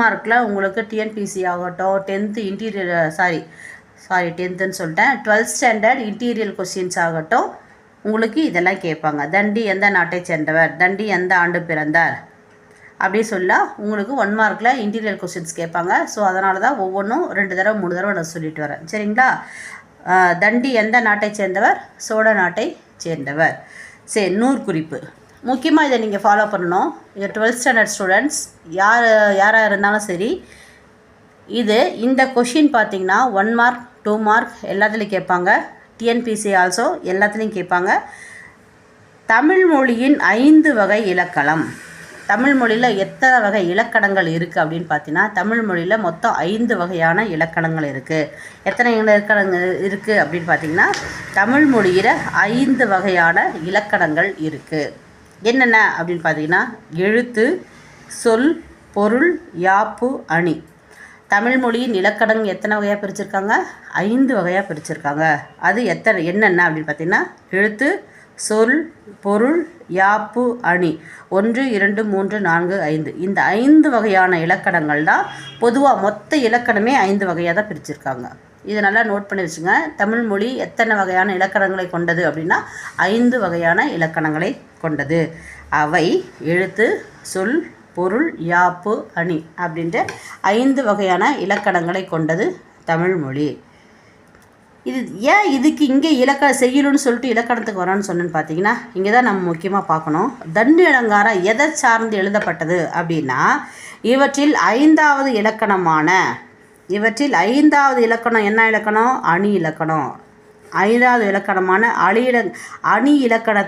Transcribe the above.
மார்க்கில் உங்களுக்கு டிஎன்பிசி ஆகட்டும் டென்த்து இன்டீரியர் சாரி சாரி டென்த்துன்னு சொல்லிட்டேன். டுவெல்த் ஸ்டாண்டர்ட் இன்டீரியல் கொஸ்டின்ஸ் ஆகட்டும். உங்களுக்கு இதெல்லாம் கேட்பாங்க. தண்டி எந்த நாட்டை சேர்ந்தவர்? தண்டி எந்த ஆண்டு பிறந்தார்? அப்படி சொல்ல உங்களுக்கு ஒன் மார்க்கில் இன்டீரியல் கொஸ்டின்ஸ் கேட்பாங்க. ஸோ அதனால தான் ஒவ்வொன்றும் ரெண்டு தடவை மூணு தடவை நான் சொல்லிட்டு வரேன். சரிங்களா? தண்டி எந்த நாட்டை சேர்ந்தவர்? சோழ நாட்டை சேர்ந்தவர். சரி நூறு குறிப்பு முக்கியமாக இதை நீங்கள் ஃபாலோ பண்ணணும். இது டுவெல்த் ஸ்டாண்டர்ட் ஸ்டூடெண்ட்ஸ் யார் யாராக இருந்தாலும் சரி இது இந்த கொஷின் பார்த்தீங்கன்னா ஒன் மார்க் டூ மார்க் எல்லாத்துலேயும் கேட்பாங்க. டிஎன்பிசி ஆல்சோ எல்லாத்துலேயும் கேட்பாங்க. தமிழ் மொழியின் ஐந்து வகை இலக்கணம். தமிழ் மொழியில் எத்தனை வகை இலக்கணங்கள் இருக்குது அப்படின்னு பார்த்தீங்கன்னா தமிழ் மொழியில் மொத்தம் ஐந்து வகையான இலக்கணங்கள் இருக்குது எத்தனை இலக்கணங்கள் இருக்குது அப்படின்னு பார்த்தீங்கன்னா தமிழ் மொழியில் ஐந்து வகையான இலக்கணங்கள் இருக்குது என்னென்ன அப்படின்னு பார்த்தீங்கன்னா எழுத்து சொல் பொருள் யாப்பு அணி. தமிழ் மொழியின் இலக்கணம் எத்தனை வகையாக பிரிச்சிருக்காங்க? ஐந்து வகையாக பிரிச்சிருக்காங்க. அது எத்தனை என்னென்ன அப்படின்னு பார்த்தீங்கன்னா எழுத்து சொல் பொருள் யாப்பு அணி. ஒன்று இரண்டு மூன்று நான்கு ஐந்து. இந்த ஐந்து வகையான இலக்கணங்கள் தான் பொதுவாக மொத்த இலக்கணமே ஐந்து வகையாக தான் பிரிச்சிருக்காங்க. இதை நல்லா நோட் பண்ணி வச்சுங்க. தமிழ் மொழி எத்தனை வகையான இலக்கணங்களை கொண்டது அப்படின்னா ஐந்து வகையான இலக்கணங்களை கொண்டது. அவை எழுத்து சொல் பொருள் யாப்பு அணி அப்படின்ற ஐந்து வகையான இலக்கணங்களை கொண்டது தமிழ்மொழி இது ஏன் இதுக்கு இங்கே இலக்க செய்யணும்னு சொல்லிட்டு இலக்கணத்துக்கு வரோன்னு சொன்னேன்னு பார்த்தீங்கன்னா இங்கே தான் நம்ம முக்கியமாக பார்க்கணும். தண்டு அலங்காரம் எதை சார்ந்து எழுதப்பட்டது அப்படின்னா இவற்றில் ஐந்தாவது இலக்கணமான இவற்றில் ஐந்தாவது இலக்கணம் என்ன இலக்கணம்? அணி இலக்கணம். ஐந்தாவது இலக்கணமான அணி அணி இலக்கணத்தை